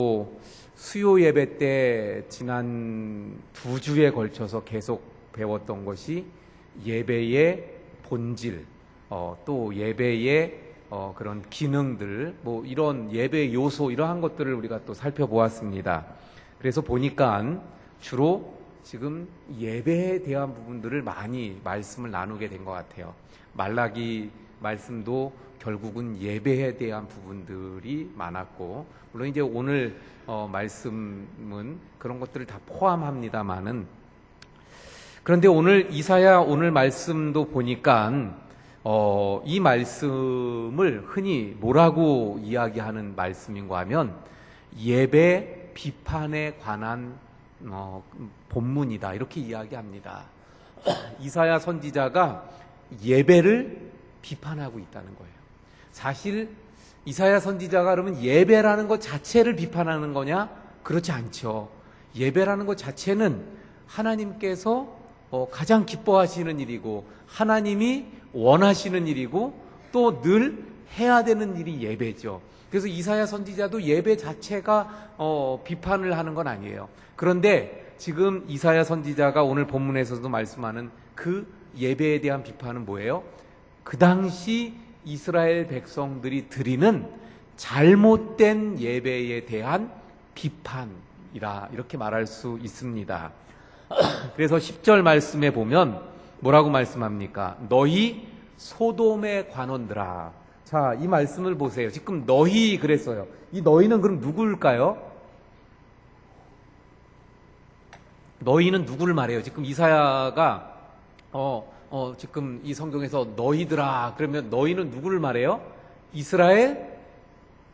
또 수요 예배 때 지난 두 주에 걸쳐서 계속 배웠던 것이 예배의 본질, 어, 또 예배의 어, 그런 기능들, 뭐 이런 예배 요소 이러한 것들을 우리가 또 살펴보았습니다. 그래서 보니까 주로 지금 예배에 대한 부분들을 많이 말씀을 나누게 된 것 같아요. 말라기 말씀도 결국은 예배에 대한 부분들이 많았고, 물론 이제 오늘 어, 말씀은 그런 것들을 다 포함합니다만은, 그런데 오늘 이사야 오늘 말씀도 보니까 어, 이 말씀을 흔히 뭐라고 이야기하는 말씀인가 하면 예배 비판에 관한 어, 본문이다 이렇게 이야기합니다. 이사야 선지자가 예배를 비판하고 있다는 거예요. 사실 이사야 선지자가 그러면 예배라는 것 자체를 비판하는 거냐? 그렇지 않죠. 예배라는 것 자체는 하나님께서 어, 가장 기뻐하시는 일이고 하나님이 원하시는 일이고 또 늘 해야 되는 일이 예배죠. 그래서 이사야 선지자도 예배 자체가 어, 비판을 하는 건 아니에요. 그런데 지금 이사야 선지자가 오늘 본문에서도 말씀하는 그 예배에 대한 비판은 뭐예요? 그 당시 이스라엘 백성들이 드리는 잘못된 예배에 대한 비판이라 이렇게 말할 수 있습니다. 그래서 10절 말씀에 보면 뭐라고 말씀합니까? 너희 소돔의 관원들아. 자, 이 말씀을 보세요. 지금 너희 그랬어요. 이 너희는 그럼 누구일까요? 너희는 누구를 말해요? 지금 이사야가 어, 어, 지금 이 성경에서 너희들아 그러면 너희는 누구를 말해요? 이스라엘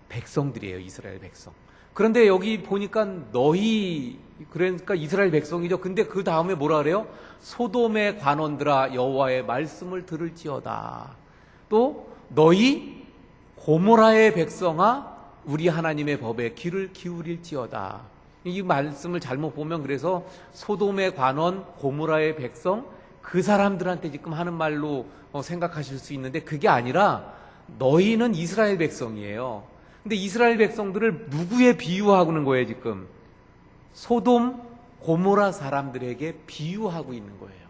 백성들이에요. 이스라엘 백성. 그런데 여기 보니까 너희 그러니까 이스라엘 백성이죠. 근데 그 다음에 뭐라 그래요? 소돔의 관원들아 여호와의 말씀을 들을지어다. 또 너희 고모라의 백성아 우리 하나님의 법에 귀를 기울일지어다. 이 말씀을 잘못 보면 그래서 소돔의 관원 고모라의 백성 그 사람들한테 지금 하는 말로 어, 생각하실 수 있는데 그게 아니라 너희는 이스라엘 백성이에요. 근데 이스라엘 백성들을 누구에 비유하고는 거예요, 지금? 소돔, 고모라 사람들에게 비유하고 있는 거예요.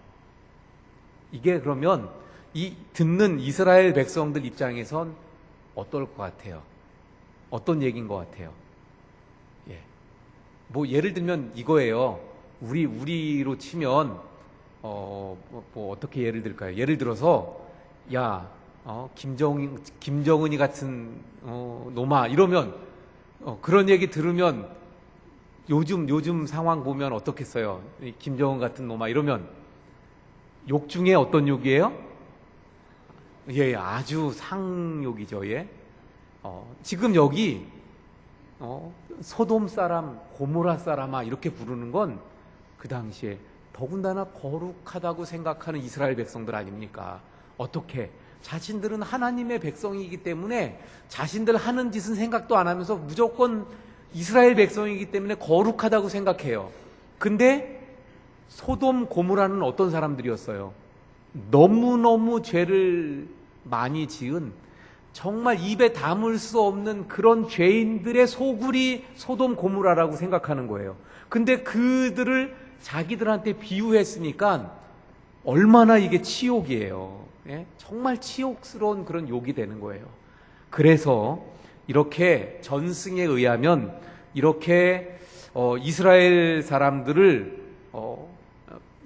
이게 그러면 이 듣는 이스라엘 백성들 입장에선 어떨 것 같아요? 어떤 얘기인 것 같아요? 예. 뭐 예를 들면 이거예요. 우리 우리로 치면 어, 뭐, 뭐 어떻게 예를 들까요? 예를 들어서 야 어, 김정 김정은이 같은 어, 노마 이러면 어, 그런 얘기 들으면 요즘 요즘 상황 보면 어떻겠어요? 이 김정은 같은 노마 이러면 욕 중에 어떤 욕이에요? 예, 아주 상욕이죠, 예. 어, 지금 여기 어, 소돔 사람, 고모라 사람아 이렇게 부르는 건 그 당시에 더군다나 거룩하다고 생각하는 이스라엘 백성들 아닙니까? 어떻게? 자신들은 하나님의 백성이기 때문에 자신들 하는 짓은 생각도 안 하면서 무조건 이스라엘 백성이기 때문에 거룩하다고 생각해요. 근데 소돔 고모라는 어떤 사람들이었어요? 너무너무 죄를 많이 지은 정말 입에 담을 수 없는 그런 죄인들의 소굴이 소돔 고모라라고 생각하는 거예요. 근데 그들을 자기들한테 비유했으니까 얼마나 이게 치욕이에요. 예? 정말 치욕스러운 그런 욕이 되는 거예요. 그래서 이렇게 전승에 의하면 이렇게 어, 이스라엘 사람들을 어,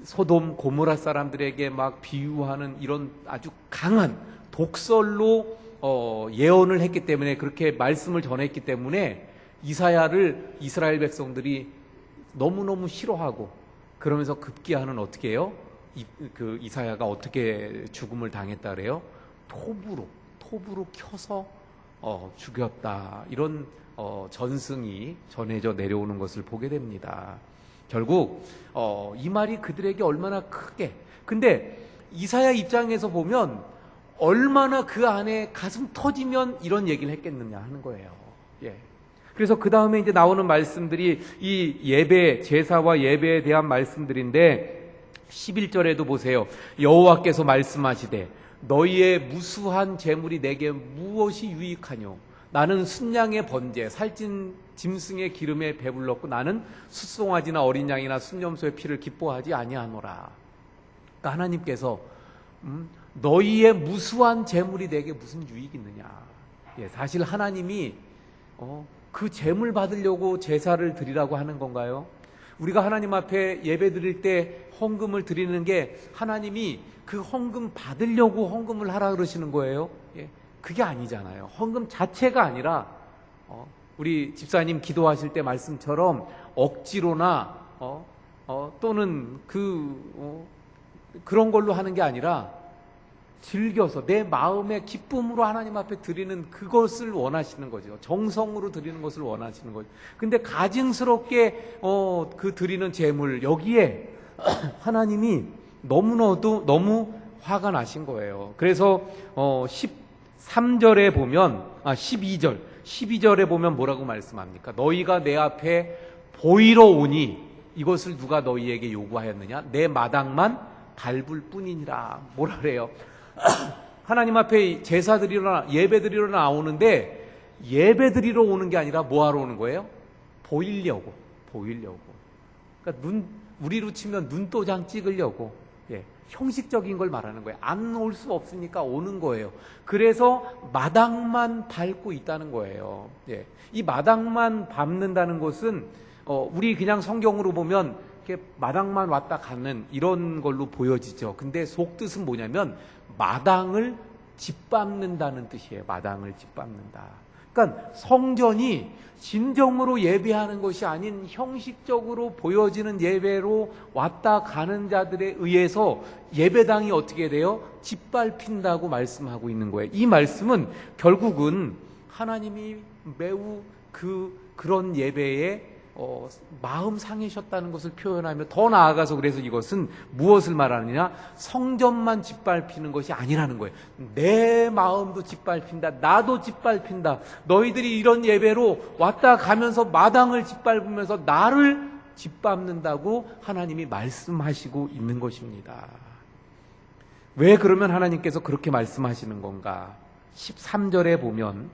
소돔 고모라 사람들에게 막 비유하는 이런 아주 강한 독설로 어, 예언을 했기 때문에 그렇게 말씀을 전했기 때문에 이사야를 이스라엘 백성들이 너무너무 싫어하고 그러면서 급기야는 어떻게 해요? 이, 그 이사야가 어떻게 죽음을 당했다 그래요? 톱으로 톱으로 켜서 어, 죽였다 이런 어, 전승이 전해져 내려오는 것을 보게 됩니다. 결국 어, 이 말이 그들에게 얼마나 크게 근데 이사야 입장에서 보면 얼마나 그 안에 가슴 터지면 이런 얘기를 했겠느냐 하는 거예요. 예. 그래서 그 다음에 이제 나오는 말씀들이 이 예배, 제사와 예배에 대한 말씀들인데 11절에도 보세요. 여호와께서 말씀하시되 너희의 무수한 재물이 내게 무엇이 유익하뇨? 나는 순양의 번제, 살찐 짐승의 기름에 배불렀고 나는 숫송아지나 어린 양이나 순념소의 피를 기뻐하지 아니하노라. 그러니까 하나님께서 음, 너희의 무수한 재물이 내게 무슨 유익이 있느냐. 예, 사실 하나님이 어, 그 재물 받으려고 제사를 드리라고 하는 건가요? 우리가 하나님 앞에 예배 드릴 때 헌금을 드리는 게 하나님이 그 헌금 받으려고 헌금을 하라 그러시는 거예요. 예, 그게 아니잖아요. 헌금 자체가 아니라 어, 우리 집사님 기도하실 때 말씀처럼 억지로나 어, 어, 또는 그 어, 그런 걸로 하는 게 아니라 즐겨서 내 마음의 기쁨으로 하나님 앞에 드리는 그것을 원하시는 거죠. 정성으로 드리는 것을 원하시는 거죠. 근데 가증스럽게 어, 그 드리는 제물 여기에 하나님이 너무나도 너무 화가 나신 거예요. 그래서 어, 13절에 보면 아 12절 12절에 보면 뭐라고 말씀합니까? 너희가 내 앞에 보이러 오니 이것을 누가 너희에게 요구하였느냐? 내 마당만 밟을 뿐이니라. 뭐라 그래요? 하나님 앞에 제사 드리러 예배 드리러 나오는데 예배 드리러 오는 게 아니라 뭐 하러 오는 거예요? 보이려고 보이려고. 그러니까 눈 우리로 치면 눈도장 찍으려고. 예. 형식적인 걸 말하는 거예요. 안 올 수 없으니까 오는 거예요. 그래서 마당만 밟고 있다는 거예요. 예. 이 마당만 밟는다는 것은 어, 우리 그냥 성경으로 보면 이렇게 마당만 왔다 가는 이런 걸로 보여지죠. 근데 속뜻은 뭐냐면 마당을 짓밟는다는 뜻이에요. 마당을 짓밟는다. 그러니까 성전이 진정으로 예배하는 것이 아닌 형식적으로 보여지는 예배로 왔다 가는 자들에 의해서 예배당이 어떻게 돼요? 짓밟힌다고 말씀하고 있는 거예요. 이 말씀은 결국은 하나님이 매우 그 그런 예배에 어, 마음 상해셨다는 것을 표현하며 더 나아가서 그래서 이것은 무엇을 말하느냐? 성전만 짓밟히는 것이 아니라는 거예요. 내 마음도 짓밟힌다. 나도 짓밟힌다. 너희들이 이런 예배로 왔다 가면서 마당을 짓밟으면서 나를 짓밟는다고 하나님이 말씀하시고 있는 것입니다. 왜 그러면 하나님께서 그렇게 말씀하시는 건가? 13절에 보면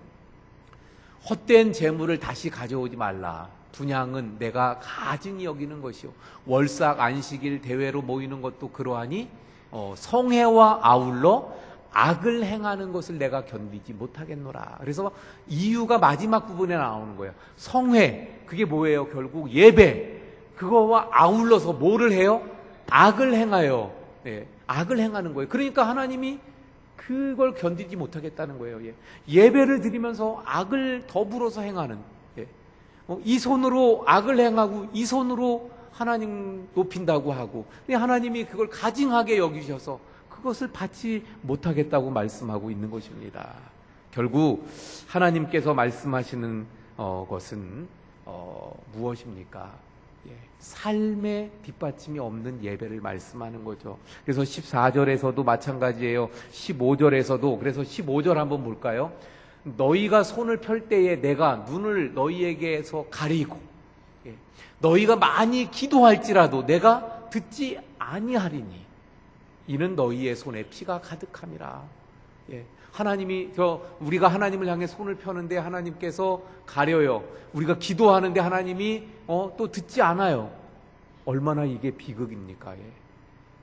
헛된 재물을 다시 가져오지 말라. 분양은 내가 가증히 여기는 것이요. 월삭 안식일 대회로 모이는 것도 그러하니 어, 성회와 아울러 악을 행하는 것을 내가 견디지 못하겠노라. 그래서 이유가 마지막 부분에 나오는 거예요. 성회 그게 뭐예요? 결국 예배 그거와 아울러서 뭐를 해요? 악을 행하여 예, 악을 행하는 거예요. 그러니까 하나님이 그걸 견디지 못하겠다는 거예요. 예. 예배를 드리면서 악을 더불어서 행하는 이 손으로 악을 행하고 이 손으로 하나님 높인다고 하고 하나님이 그걸 가증하게 여기셔서 그것을 받지 못하겠다고 말씀하고 있는 것입니다. 결국 하나님께서 말씀하시는 어, 것은 어, 무엇입니까? 예, 삶의 뒷받침이 없는 예배를 말씀하는 거죠. 그래서 14절에서도 마찬가지예요. 15절에서도 그래서 15절 한번 볼까요? 너희가 손을 펼 때에 내가 눈을 너희에게서 가리고 예, 너희가 많이 기도할지라도 내가 듣지 아니하리니 이는 너희의 손에 피가 가득함이라. 예. 하나님이 저 우리가 하나님을 향해 손을 펴는데 하나님께서 가려요. 우리가 기도하는데 하나님이 어, 또 듣지 않아요. 얼마나 이게 비극입니까? 예.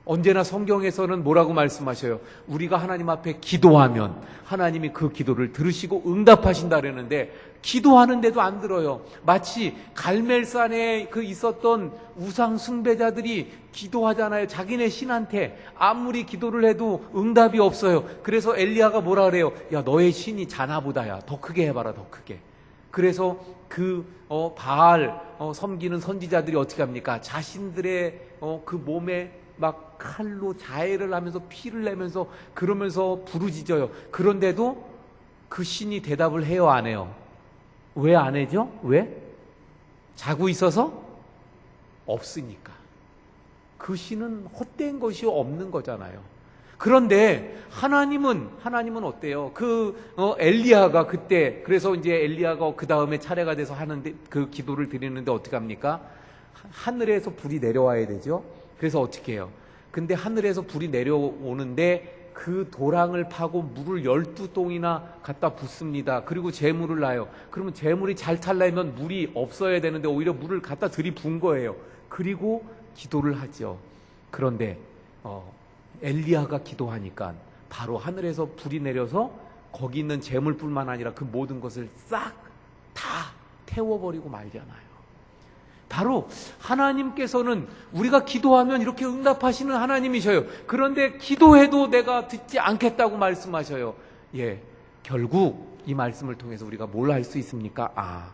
언제나 성경에서는 뭐라고 말씀하셔요? 우리가 하나님 앞에 기도하면 하나님이 그 기도를 들으시고 응답하신다 그랬는데 기도하는데도 안 들어요. 마치 갈멜산에 그 있었던 우상 숭배자들이 기도하잖아요. 자기네 신한테 아무리 기도를 해도 응답이 없어요. 그래서 엘리야가 뭐라 그래요? 야 너의 신이 자나보다야. 더 크게 해봐라. 더 크게. 그래서 그 어, 바알 어, 섬기는 선지자들이 어떻게 합니까? 자신들의 어, 그 몸에 막 칼로 자해를 하면서 피를 내면서 그러면서 부르짖어요. 그런데도 그 신이 대답을 해요, 안 해요? 왜 안 해죠? 왜? 자고 있어서? 없으니까. 그 신은 헛된 것이 없는 거잖아요. 그런데 하나님은 하나님은 어때요? 그 어, 엘리야가 그때 그래서 이제 엘리야가 그 다음에 차례가 돼서 하는데 그 기도를 드리는데 어떻게 합니까? 하늘에서 불이 내려와야 되죠. 그래서 어떻게 해요? 근데 하늘에서 불이 내려오는데 그 도랑을 파고 물을 열두 동이나 갖다 붓습니다. 그리고 재물을 놔요. 그러면 재물이 잘 탈라면 물이 없어야 되는데 오히려 물을 갖다 들이부은 거예요. 그리고 기도를 하죠. 그런데 어, 엘리야가 기도하니까 바로 하늘에서 불이 내려서 거기 있는 재물뿐만 아니라 그 모든 것을 싹 다 태워버리고 말잖아요. 바로 하나님께서는 우리가 기도하면 이렇게 응답하시는 하나님이셔요. 그런데 기도해도 내가 듣지 않겠다고 말씀하셔요. 예. 결국 이 말씀을 통해서 우리가 뭘 할 수 있습니까? 아.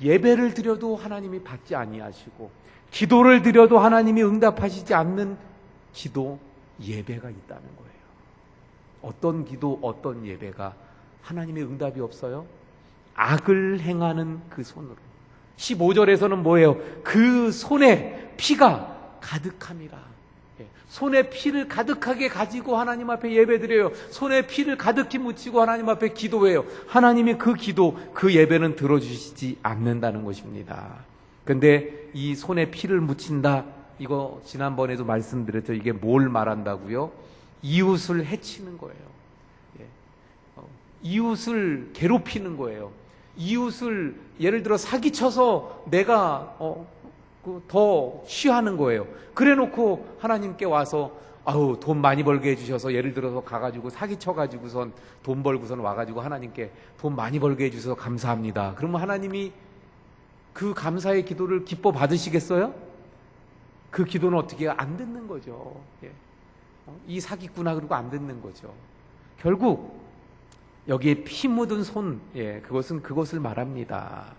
예배를 드려도 하나님이 받지 아니하시고 기도를 드려도 하나님이 응답하시지 않는 기도 예배가 있다는 거예요. 어떤 기도, 어떤 예배가 하나님의 응답이 없어요? 악을 행하는 그 손으로. 15절에서는 뭐예요? 그 손에 피가 가득함이라. 예. 손에 피를 가득하게 가지고 하나님 앞에 예배드려요. 손에 피를 가득히 묻히고 하나님 앞에 기도해요. 하나님이 그 기도, 그 예배는 들어주시지 않는다는 것입니다. 근데 이 손에 피를 묻힌다. 이거 지난번에도 말씀드렸죠. 이게 뭘 말한다고요? 이웃을 해치는 거예요. 예. 어, 이웃을 괴롭히는 거예요. 이웃을 예를 들어 사기쳐서 내가 어, 그더 취하는 거예요. 그래놓고 하나님께 와서 아우 돈 많이 벌게 해주셔서 예를 들어서 가가지고 사기쳐가지고선 돈 벌고선 와가지고 하나님께 돈 많이 벌게 해주셔서 감사합니다. 그러면 하나님이 그 감사의 기도를 기뻐 받으시겠어요? 그 기도는 어떻게? 안 듣는 거죠. 예. 어, 이 사기꾼아 그리고 안 듣는 거죠. 결국 여기에 피 묻은 손, 예, 그것은 그것을 말합니다.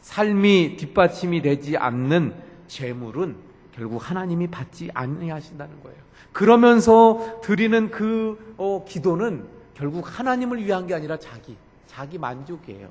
삶이 뒷받침이 되지 않는 재물은 결국 하나님이 받지 아니하신다는 거예요. 그러면서 드리는 그 어, 기도는 결국 하나님을 위한 게 아니라 자기, 자기 만족이에요.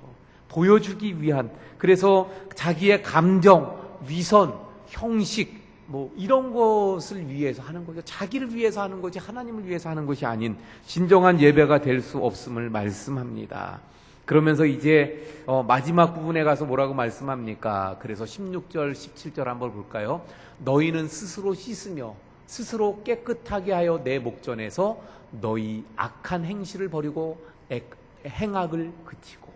보여주기 위한. 그래서 자기의 감정, 위선, 형식, 뭐 이런 것을 위해서 하는 거죠. 자기를 위해서 하는 거지 하나님을 위해서 하는 것이 아닌 진정한 예배가 될 수 없음을 말씀합니다. 그러면서 이제 어, 마지막 부분에 가서 뭐라고 말씀합니까? 그래서 16절, 17절 한번 볼까요? 너희는 스스로 씻으며 스스로 깨끗하게 하여 내 목전에서 너희 악한 행실을 버리고 액- 행악을 그치고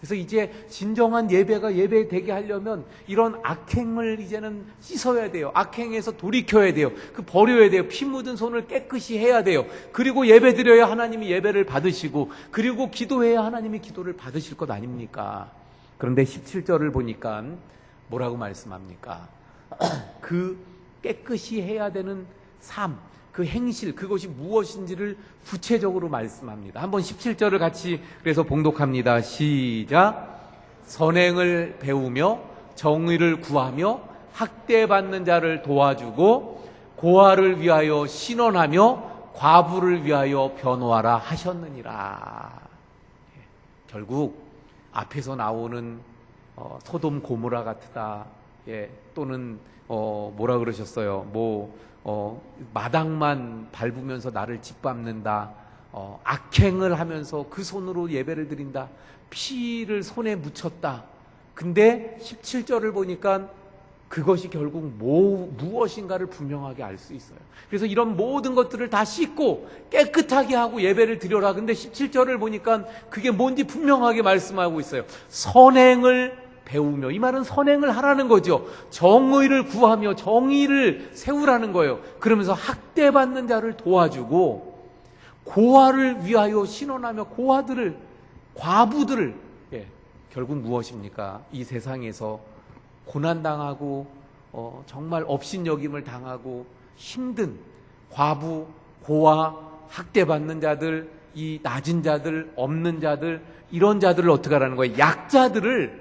그래서 이제 진정한 예배가 예배되게 하려면 이런 악행을 이제는 씻어야 돼요. 악행에서 돌이켜야 돼요. 그 버려야 돼요. 피 묻은 손을 깨끗이 해야 돼요. 그리고 예배 드려야 하나님이 예배를 받으시고 그리고 기도해야 하나님이 기도를 받으실 것 아닙니까? 그런데 17절을 보니까 뭐라고 말씀합니까? 그 깨끗이 해야 되는 삶, 그 행실, 그것이 무엇인지를 구체적으로 말씀합니다. 한번 17절을 같이 그래서 봉독합니다. 시작. 선행을 배우며 정의를 구하며 학대받는 자를 도와주고 고아를 위하여 신원하며 과부를 위하여 변호하라 하셨느니라. 예, 결국 앞에서 나오는 어, 소돔 고모라 같다. 예, 또는 어, 뭐라 그러셨어요? 뭐 어, 마당만 밟으면서 나를 짓밟는다. 어, 악행을 하면서 그 손으로 예배를 드린다. 피를 손에 묻혔다. 근데 17절을 보니까 그것이 결국 뭐, 무엇인가를 분명하게 알 수 있어요. 그래서 이런 모든 것들을 다 씻고 깨끗하게 하고 예배를 드려라. 근데 17절을 보니까 그게 뭔지 분명하게 말씀하고 있어요. 선행을 배우며. 이 말은 선행을 하라는 거죠. 정의를 구하며 정의를 세우라는 거예요. 그러면서 학대받는 자를 도와주고 고아를 위하여 신원하며 고아들을, 과부들을, 예, 결국 무엇입니까? 이 세상에서 고난당하고 어, 정말 업신여김을 당하고 힘든 과부, 고아, 학대받는 자들, 이 낮은 자들, 없는 자들 이런 자들을 어떻게 하라는 거예요? 약자들을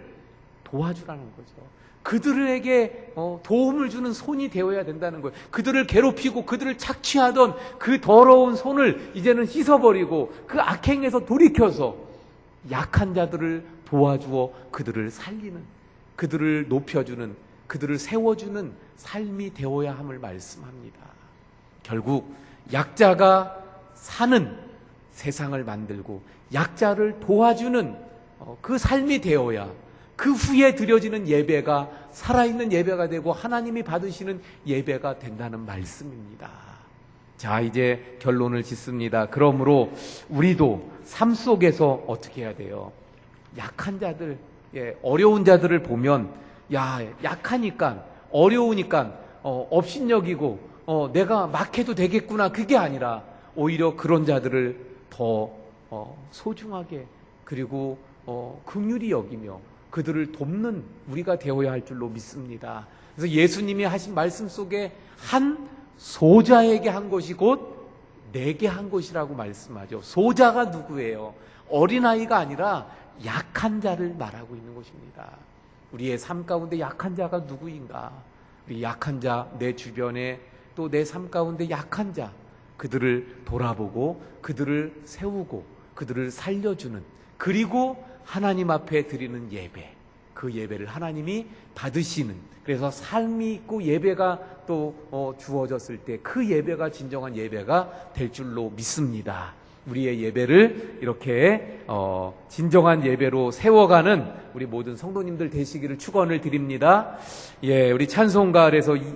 도와주라는 거죠. 그들에게 어, 도움을 주는 손이 되어야 된다는 거예요. 그들을 괴롭히고 그들을 착취하던 그 더러운 손을 이제는 씻어버리고 그 악행에서 돌이켜서 약한 자들을 도와주어 그들을 살리는 그들을 높여주는 그들을 세워주는 삶이 되어야 함을 말씀합니다. 결국 약자가 사는 세상을 만들고 약자를 도와주는 어, 그 삶이 되어야 그 후에 드려지는 예배가 살아있는 예배가 되고 하나님이 받으시는 예배가 된다는 말씀입니다. 자, 이제 결론을 짓습니다. 그러므로 우리도 삶 속에서 어떻게 해야 돼요? 약한 자들, 예, 어려운 자들을 보면, 야, 약하니까, 어려우니까, 어, 업신여기고, 어, 내가 막 해도 되겠구나. 그게 아니라, 오히려 그런 자들을 더, 어, 소중하게, 그리고, 어, 긍휼히 여기며, 그들을 돕는 우리가 되어야 할 줄로 믿습니다. 그래서 예수님이 하신 말씀 속에 한 소자에게 한 것이 곧 내게 한 것이라고 말씀하죠. 소자가 누구예요? 어린아이가 아니라 약한 자를 말하고 있는 것입니다. 우리의 삶 가운데 약한 자가 누구인가? 우리 약한 자, 내 주변에 또 내 삶 가운데 약한 자, 그들을 돌아보고 그들을 세우고 그들을 살려주는 그리고 하나님 앞에 드리는 예배. 그 예배를 하나님이 받으시는 그래서 삶이 있고 예배가 또 어, 주어졌을 때 그 예배가 진정한 예배가 될 줄로 믿습니다. 우리의 예배를 이렇게 어, 진정한 예배로 세워가는 우리 모든 성도님들 되시기를 축원을 드립니다. 예, 우리 찬송가에서 이-